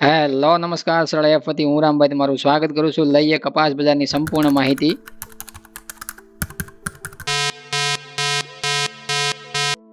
Hello, નમસ્કાર સરળ એફથી હું રામભાઈ તમારું સ્વાગત કરું છું. લઈએ કપાસ બજારની સંપૂર્ણ માહિતી.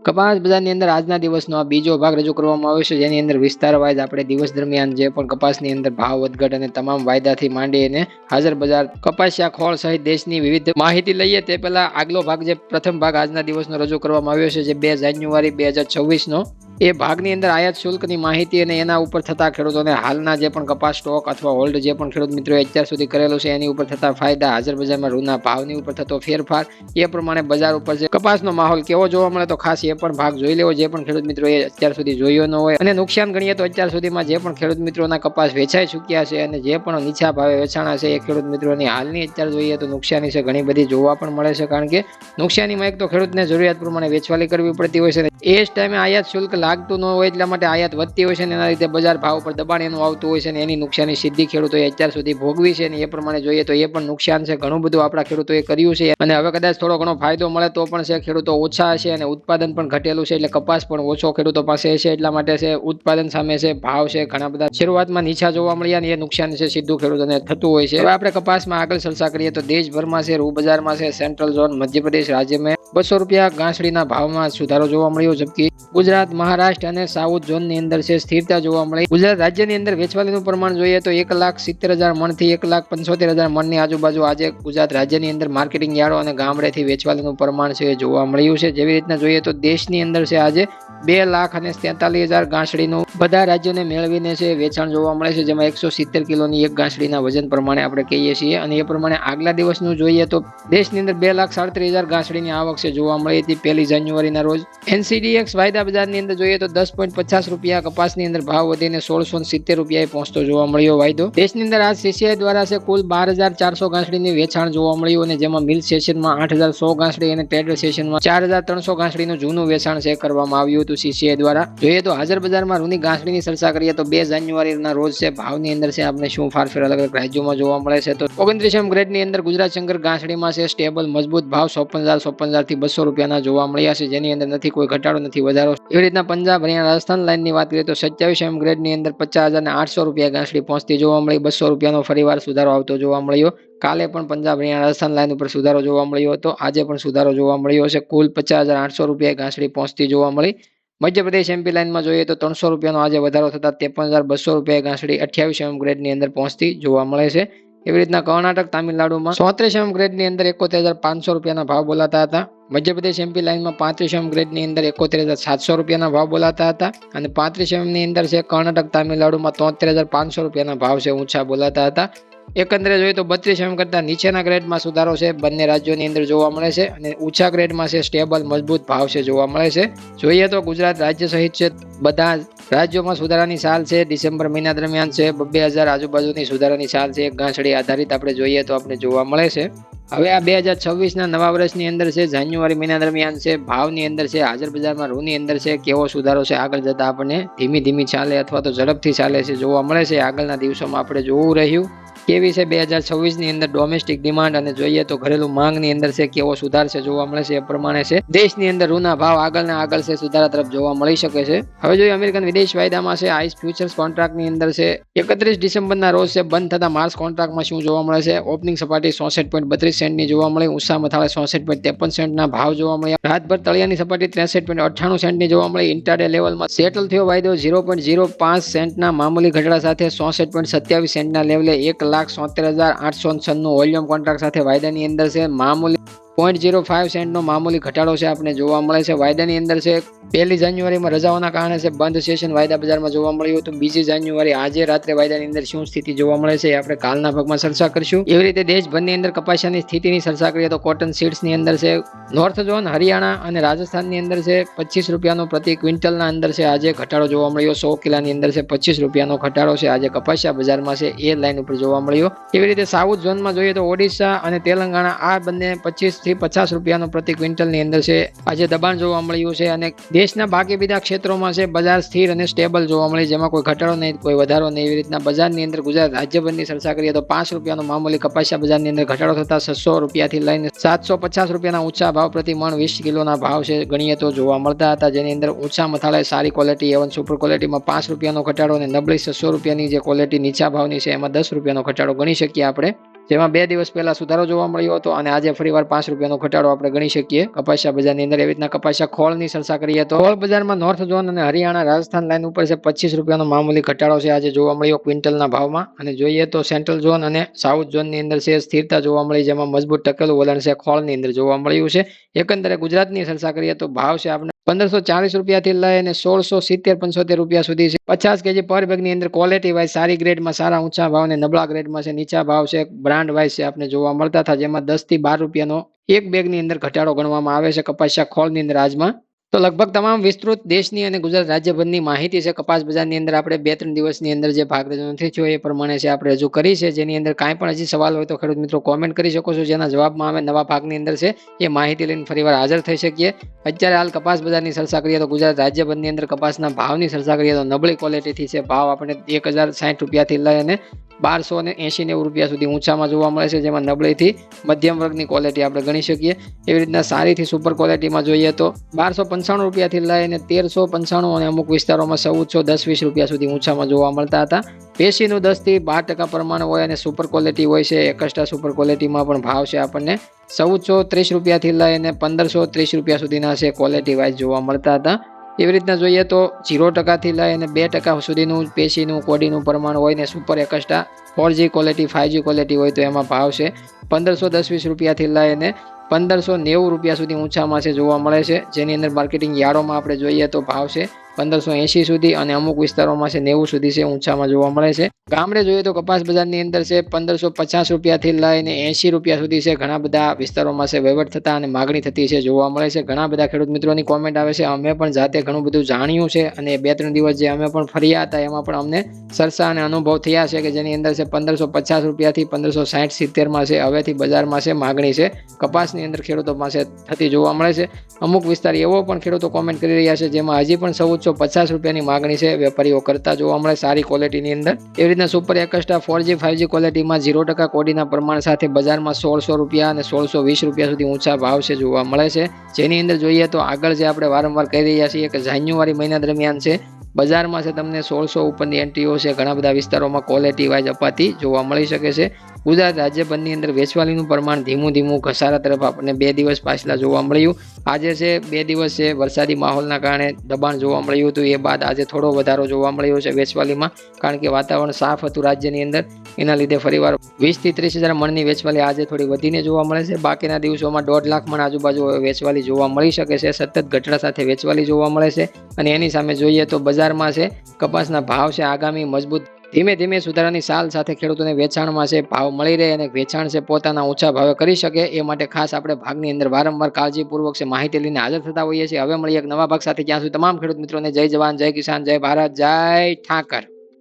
કપાસ બજારની અંદર આજના દિવસનો આ બીજો ભાગ રજૂ કરવામાં આવ્યો છે, જેની અંદર વિસ્તાર વાઇઝ આપણે દિવસ દરમિયાન જે પણ કપાસની અંદર ભાવ, વધઘટ અને તમામ વાયદાથી માંડી અને હાજર બજાર કપાસિયા ખોળ સહિત દેશની વિવિધ માહિતી લઈએ, તે પહેલા આગલો ભાગ જે પ્રથમ ભાગ આજના દિવસનો રજૂ કરવામાં આવ્યો છે, જે બે જાન્યુઆરી બે હજાર છવ્વીસનો. એ ભાગની અંદર આયાત શુલ્કની માહિતી અને એના ઉપર થતા ખેડૂતોને હાલના જે પણ કપાસ સ્ટોક અથવા હોલ્ડ જે પણ ખેડૂત મિત્રોએ અત્યાર સુધી કરેલું છે, એની ઉપર થતા ફાયદા, હાજર બજારમાં રૂના ભાવની ઉપર થતો ફેરફાર, એ પ્રમાણે બજાર ઉપર જે કપાસનો માહોલ કેવો જોવા મળે તો ખાસ એ પણ ભાગ જોઈ લેવો. જે પણ ખેડૂત મિત્રોએ અત્યાર સુધી જોયો ન હોય અને નુકસાન ગણીએ તો અત્યાર સુધીમાં જે પણ ખેડૂત મિત્રોના કપાસ વેચાઈ ચૂક્યા છે અને જે પણ નીચા ભાવે વેચાણા છે એ ખેડૂત મિત્રોની હાલની અત્યારે જોઈએ તો નુકસાની છે, ઘણી બધી જોવા પણ મળે છે કારણ કે નુકસાનીમાં એક તો ખેડૂતને જરૂરિયાત પ્રમાણે વેચવાલી કરવી પડતી હોય છે એ જ ટાઈમે આયાત શુલ્ક લાગતું ન હોય એટલા માટે આયાત વધતી હોય છે ને એના લીધે બજાર ભાવ પર દબાણ એનું આવતું હોય છે ને એની નુકસાની સીધી ખેડૂતોએ અત્યાર સુધી ભોગવી છે અને એ પ્રમાણે જોઈએ તો એ પણ નુકસાન છે. ઘણું બધું આપણા ખેડૂતોએ કર્યું છે અને હવે કદાચ થોડો ઘણો ફાયદો મળે તો પણ છે. ખેડૂતો ઓછા હશે અને ઉત્પાદન પણ ઘટેલું છે એટલે કપાસ પણ ઓછો ખેડૂતો પાસે છે એટલા માટે છે ઉત્પાદન સામે છે ભાવ છે ઘણા બધા. શરૂઆતમાં નીચા જોવા મળ્યા અને એ નુકસાન છે સીધું ખેડૂતોને થતું હોય છે. હવે આપણે કપાસમાં આગળ ચર્ચા કરીએ તો દેશભરમાં છે રૂ બજારમાં છે, સેન્ટ્રલ ઝોન મધ્યપ્રદેશ રાજ્યમાં. બસો રૂપિયા ગાંસડીના ભાવમાં સુધારો જોવા મળ્યો, જબકિ ગુજરાત, મહારાષ્ટ્ર અને સાઉથ ઝોનની અંદર છે સ્થિરતા જોવા મળી. ગુજરાત રાજ્યની અંદર વેચવાલીનું પ્રમાણ જોઈએ તો એક લાખ સિત્તેર હજાર મણથી એક લાખ પંચોતેર હજાર મણની આજુબાજુ આજે ગુજરાત રાજ્યની અંદર માર્કેટિંગ યાર્ડો અને ગામડેથી વેચવાલીનું પ્રમાણ છે જોવા મળ્યું છે. જેવી રીતના જોઈએ તો દેશની અંદર છે આજે બે લાખ અને તેતાલીસ હજાર ગાંસડીનું બધા રાજ્યોને મેળવીને છે, વેચાણ જોવા મળે છે, જેમાં એકસો સિત્તેર કિલોની એક ગાંસડીના વજન પ્રમાણે આપણે કહીએ છીએ. અને એ પ્રમાણે આગલા દિવસનું જોઈએ તો દેશની અંદર બે લાખ સાડત્રીસ હજાર ગાંસડીની આવક છે જોવા મળી. હતી પહેલી જાન્યુઆરીના રોજ એનસીડીએક્સ વાયદા બજારની અંદર જોઈએ તો દસ પોઈન્ટ પચાસ રૂપિયા કપાસની અંદર ભાવ વધીને સોળસો સિત્તેર રૂપિયાએ પહોંચતો જોવા મળ્યો વાયદો. દેશની અંદર આ સીસીઆઈ દ્વારા છે, કુલ બાર હજાર ચારસો ગાંસડીની વેચાણ જોવા મળ્યું અને જેમાં મિલ્ક સેશનમાં આઠ હજાર સો ગાંસડી અને ટ્રેડર સેશનમાં ચાર હજાર ત્રણસો ગાંસડીનું જૂનું વેચાણ છે કરવામાં આવ્યું હતું સીસીઆઈ દ્વારા. જોઈએ તો હાજર બજારમાં રૂની ગાંસડીની ચર્ચા કરીએ તો બે જાન્યુઆરીના રોજ છે, ભાવની અંદર છે, આપણે શું ફારફેર અલગ અલગ રાજ્યોમાં જોવા મળે છે તો ઓગણત્રીસમ ગ્રેડની અંદર ગુજરાત શંકર ગાંસડીમાં છે, સ્ટેબલ, મજબૂત ભાવ ચોપન હજાર ચોપન હજારથી બસો રૂપિયાના જોવા મળ્યા છે, જેની અંદર નથી, કોઈ ઘટાડો નથી, વધારો. એવી રીતના પંજાબ હરિયાણા રાજસ્થાન લાઇનની વાત કરીએ તો સત્યાવીસ એમ ગ્રેડની અંદર પચાસ હજાર અને આઠસો રૂપિયા ગાંસડી પહોંચતી જોવા મળી, બસો રૂપિયાનો ફરીવાર સુધારો આવતો જોવા મળ્યો. કાલે પણ પંજાબ હરિયાણા રાજસ્થાન લાઇન ઉપર સુધારો જોવા મળ્યો હતો, આજે પણ સુધારો જોવા મળ્યો છે, કુલ પચાસ હજાર આઠસો રૂપિયા ગાંસડી પહોંચતી જોવા મળી. મધ્યપ્રદેશ એમપી લાઇનમાં જોઈએ તો ત્રણસો રૂપિયાનો આજે વધારો થતા ત્રેપન હજાર બસો રૂપિયા ગાંસડી અઠ્યાવીસ એમ ગ્રેડની અંદર પહોંચતી જોવા મળે છે. એવી રીતના કર્ણાટક, તામિલનાડુમાં ચોત્રીસ એમ ગ્રેડની અંદર એકોતેર હજાર પાંચસો રૂપિયાના ભાવ બોલાતા હતા. મધ્યપ્રદેશ એમપી લાઇનમાં પાંત્રીસ એમ ગ્રેડની અંદર એકોતેર હજાર સાતસો રૂપિયાના ભાવ બોલાતા હતા અને પાંત્રીસ એમની અંદર છે કર્ણાટક, તામિલનાડુમાં તોતેર હજાર પાંચસો રૂપિયાના ભાવ છે ઊંચા બોલાતા હતા. એકંદરે જોઈએ તો બત્રીસ એમ કરતાં નીચેના ગ્રેડમાં સુધારો છે. બંને રાજ્યોની અંદર જોવા મળે છે અને ઊંચા ગ્રેડમાં છે સ્ટેબલ મજબૂત ભાવ છે જોવા મળે છે. જોઈએ તો ગુજરાત રાજ્ય સહિત છે, બધા રાજ્યોમાં સુધારાની સાલ છે. ડિસેમ્બર મહિના દરમિયાન છે, બે હજાર આજુબાજુની સુધારાની સાલ છે. ગાંસડી આધારિત આપણે જોઈએ તો આપણે જોવા મળે છે. હવે આ બે હજાર છવ્વીસના નવા વર્ષની અંદર છે, જાન્યુઆરી મહિના દરમિયાન છે, ભાવની અંદર છે હાજર બજારમાં રૂની અંદર છે, કેવો સુધારો છે, આગળ જતાં આપણને ધીમી ધીમી ચાલે અથવા તો ઝડપથી ચાલે છે, જોવા મળે છે. આગળના દિવસોમાં આપણે જોવું રહ્યું. કેવી છે બે હજાર છવ્વીસની અંદર ડોમેસ્ટિક ડિમાન્ડ અને જોઈએ તો ઘરેલું માંગની અંદર છે કેવો સુધાર છે જોવા મળે છે એ પ્રમાણે છે. દેશની અંદર રૂના ભાવ આગળ ને આગળ છે સુધારા તરફ જોવા મળી શકે છે. હવે જોઈએ અમેરિકન વિદેશ વાયદામાં છે આઈસ ફ્યુચર્સ કોન્ટ્રાક્ટની અંદર છે એકત્રીસ ડિસેમ્બરના રોજ છે બંધ થતા માર્ચ કોન્ટ્રાક્ટમાં શું જોવા મળે છે? ઓપનિંગ સપાટી ચોસઠ પોઈન્ટ બત્રીસ સેન્ટની જોવા મળી ઊંચા મથાળે ચોસઠ પોઈન્ટ ત્રેપન સેન્ટના ભાવ જોવા મળ્યા. રાતભર તળિયાની સપાટી ત્રેસઠ પોઈન્ટ અઠ્ઠાણું સેન્ટની જોવા મળી ઇન્ટરડે લેવલમાં સેટલ થયો વાયદો ઝીરો પોઈન્ટ ઝીરો પાંચ સેન્ટના મામૂલી ઘટાડા સાથે ચોસઠ પોઈન્ટ સત્યાવીસ સેન્ટના લેવલે એક લાખ સોતેર હજાર આઠસો છન્નું વોલ્યુમ કોન્ટ્રાક્ટ સાથે વાયદાની અંદર છે. મામૂલી પોઈન્ટ ઝીરો ફાઇવ સેન્ટનો મામૂલી ઘટાડો છે આપણે જોવા મળે છે. વાયદાની અંદર છે, પહેલી જાન્યુઆરીમાં રજાઓના કારણે છે, બંધ સેશન વાયદા બજારમાં જોવા મળ્યું હતું. બીજી જાન્યુઆરી આજે રાત્રે વાયદાની અંદર શું સ્થિતિ જોવા મળે છે એ આપણે કાલના ભાગમાં ચર્ચા કરીશું. એવી રીતે દેશભરની અંદર કપાસિયાની સ્થિતિની ચર્ચા કરીએ તો કોટન સીડ્સની અંદર છે નોર્થ ઝોન હરિયાણા અને રાજસ્થાનની અંદર છે, પચીસ રૂપિયાનો પ્રતિ ક્વિન્ટલના અંદર છે, આજે ઘટાડો જોવા મળ્યો. સો કિલાની અંદર છે, પચીસ રૂપિયાનો ઘટાડો છે, આજે કપાસિયા બજારમાં છે, એ લાઇન ઉપર જોવા મળ્યો. એવી રીતે સાઉથ ઝોનમાં જોઈએ તો ઓડિશા અને તેલંગાણા આ બંને પચીસ થી પચાસ રૂપિયાનો પ્રતિ ક્વિન્ટલની અંદર છે. આજે દબાણ જોવા મળ્યું છે અને દેશના બાકી બીજા ક્ષેત્રોમાં છે, બજાર સ્થિર અને સ્ટેબલ જોવા મળે જેમાં કોઈ ઘટાડો નહીં, કોઈ વધારો નહીં. એવી રીતના બજારની અંદર ગુજરાત રાજ્યભરની ચર્ચા કરીએ તો પાંચ રૂપિયાનો મામૂલી કપાસિયા બજારની અંદર ઘટાડો થતા છસો રૂપિયાથી લઈને સાતસો પચાસ રૂપિયાના ઊંચા ભાવ પ્રતિ મણ વીસ કિલોના ભાવ છે ગણીએ તો જોવા મળતા હતા. જેની અંદર ઊંચા મથાળે સારી ક્વોલિટી એવન સુપર ક્વોલિટીમાં પાંચ રૂપિયાનો ઘટાડો અને નબળી છસો રૂપિયાની જે ક્વોલિટી નીચા ભાવની છે, એમાં દસ રૂપિયાનો ઘટાડો ગણી શકીએ આપણે. જેમાં બે દિવસ પહેલા સુધારો જોવા મળ્યો હતો અને આજે ફરીવાર પાંચ રૂપિયાનો ઘટાડો આપણે ગણી શકીએ. કપાસિયા બજારની અંદર એવી રીતના કપાસિયા ખોળની ચર્ચા કરીએ તો ખોળ બજારમાં નોર્થ ઝોન અને હરિયાણા રાજસ્થાન લાઇન ઉપર છે પચીસ રૂપિયાનો મામૂલી ઘટાડો છે આજે જોવા મળ્યો ક્વિન્ટલના ભાવમાં. અને જોઈએ તો સેન્ટ્રલ ઝોન અને સાઉથ ઝોનની અંદર છે સ્થિરતા જોવા મળી, જેમાં મજબૂત ટકેલું વલણ છે ખોળની અંદર જોવા મળ્યું છે. એકંદરે ગુજરાતની ચર્ચા કરીએ તો ભાવ છે આપણે પંદરસો ચાલીસ રૂપિયાથી લઈને સોળસો સિત્તેર, પંચોતેર રૂપિયા સુધી છે. પચાસ કેજી પર બેગની અંદર ક્વોલિટી વાઇઝ સારી ગ્રેડમાં સારા ઊંચા ભાવ અને નબળા ગ્રેડમાં છે, નીચા ભાવ છે બ્રાન્ડ વાઇઝ છે આપણે જોવા મળતા હતા, જેમાં દસથી બાર રૂપિયાનો એક બેગની અંદર ઘટાડો ગણવામાં આવે છે, કપાસિયા ખોળની અંદર આજમાં. તો લગભગ તમામ વિસ્તૃત દેશની અને ગુજરાત રાજ્યભરની માહિતી છે. કપાસ બજારની અંદર આપણે બે ત્રણ દિવસની અંદર જે ભાગ નથી થયો એ પ્રમાણે છે આપણે રજૂ કરી છે. જેની અંદર કાંઈ પણ હજી સવાલ હોય તો ખેડૂત મિત્રો કોમેન્ટ કરી શકો છો. જેના જવાબમાં અમે નવા ભાગની અંદર છે એ માહિતી લઈને ફરીવાર હાજર થઈ શકીએ. અત્યારે હાલ કપાસ બજારની સરસા કરીએ તો ગુજરાત રાજ્યભરની અંદર કપાસના ભાવની સરસા કરીએ તો નબળી ક્વોલિટીથી છે. ભાવ આપણે એક હજાર સાઠ રૂપિયાથી લઈ અને બારસો અને એંશી નેવું રૂપિયા સુધી ઊંચામાં જોવા મળે છે, જેમાં નબળીથી મધ્યમ વર્ગની ક્વોલિટી આપણે ગણી શકીએ. એવી રીતના સારીથી સુપર ક્વોલિટીમાં જોઈએ તો બારસો પંચાણું રૂપિયાથી લઈને તેરસો પંચાણું અને અમુક વિસ્તારોમાં ચૌદસો દસ વીસ રૂપિયા સુધી ઊંચામાં જોવા મળતા હતા. પેશીનું દસથી બાર ટકા પ્રમાણ હોય અને સુપર ક્વોલિટી હોય છે, એકસ્ટ્રા સુપર ક્વોલિટીમાં પણ ભાવ છે આપણને. ચૌદસો ત્રીસ રૂપિયાથી લઈને પંદરસો ત્રીસ રૂપિયા સુધીના છે ક્વોલિટી વાઇઝ જોવા મળતા હતા. એવી રીતના જોઈએ તો ઝીરો ટકાથી લઈ અને બે ટકા સુધીનું પેશીનું, કોડીનું પ્રમાણ હોય ને super extra four G quality five G quality હોય તો એમાં ભાવ છે. પંદરસો દસ વીસ રૂપિયાથી લઈ અને પંદરસો નેવું રૂપિયા સુધી ઊંચામાં છે જોવા મળે છે. જેની અંદર માર્કેટિંગ યાર્ડોમાં આપણે જોઈએ તો ભાવ છે પંદરસો એંશી સુધી અને અમુક વિસ્તારોમાં છે નેવું સુધી છે ઊંચામાં જોવા મળે છે. ગામડે જોઈએ તો કપાસ બજારની અંદર છે પંદરસો પચાસ રૂપિયાથી લઈને એંશી રૂપિયા સુધી છે. ઘણા બધા વિસ્તારોમાં છે વહીવટ થતા અને માગણી થતી છે જોવા મળે છે. ઘણા બધા ખેડૂત મિત્રોની કોમેન્ટ આવે છે. અમે પણ જાતે ઘણું બધું જાણ્યું છે અને બે ત્રણ દિવસ જે અમે પણ ફર્યા હતા એમાં પણ અમને સરસા અને અનુભવ થયા છે કે જેની અંદર છે પંદરસો પચાસ રૂપિયાથી પંદરસો સાઠ સિત્તેરમાં છે. હવેથી બજારમાં છે માગણી છે. કપાસની અંદર ખેડૂતો પાસે થતી જોવા મળે છે. અમુક વિસ્તાર એવો પણ ખેડૂતો કોમેન્ટ કરી રહ્યા છે જેમાં હજી પણ ચૌદસો પચાસ રૂપિયાની માગણી છે વેપારીઓ કરતા જોવા મળે સારી ક્વોલિટીની અંદર. એવી રીતના super extra four G five G ક્વોલિટીમાં ઝીરો ટકા કોડીના પ્રમાણ સાથે બજારમાં સોળસો રૂપિયા અને સોળસો વીસ રૂપિયા સુધી ઊંચા ભાવ છે જોવા મળે છે. જેની અંદર જોઈએ તો આગળ જે આપણે વારંવાર કહી રહ્યા છીએ કે જાન્યુઆરી મહિના દરમિયાન છે બજારમાં છે તમને સોળસો ઉપરની એન્ટ્રીઓ છે. ઘણા બધા વિસ્તારોમાં ક્વોલિટી વાઇઝ અપાતી જોવા મળી શકે છે. ગુજરાત રાજ્યભરની અંદર વેચવાલીનું પ્રમાણ ધીમું ધીમું ઘસારા તરફ આપણને બે દિવસ પાછલા જોવા મળ્યું. આજે છે બે દિવસ છે વરસાદી માહોલના કારણે દબાણ જોવા મળ્યું હતું. એ બાદ આજે થોડો વધારો જોવા મળ્યો છે વેચવાલીમાં, કારણ કે વાતાવરણ સાફ હતું રાજ્યની અંદર. એના લીધે ફરીવાર વીસથી ત્રીસ હજાર મણની વેચવાલી આજે થોડી વધીને જોવા મળે છે. બાકીના દિવસોમાં દોઢ લાખ મણ આજુબાજુ વેચવાલી જોવા મળી શકે છે. સતત ઘટડા સાથે વેચવાલી જોવા મળે છે. અને એની સામે જોઈએ તો બજારમાં છે. કપાસના ભાવ છે આગામી મજબૂત. ધીમે ધીમે સુધારાની સાલ સાથે ખેડૂતોને વેચાણમાં છે ભાવ મળી રહે અને વેચાણ છે પોતાના ઊંચા ભાવે કરી શકે એ માટે ખાસ આપણે ભાગની અંદર વારંવાર કાળજીપૂર્વક છે માહિતી લઈને હાજર થતા હોઈએ છીએ. હવે મળીએ એક નવા ભાગ સાથે. જ્યાં સુધી તમામ ખેડૂત મિત્રોને જય જવાન, જય કિસાન, જય ભારત, જય ઠાકર.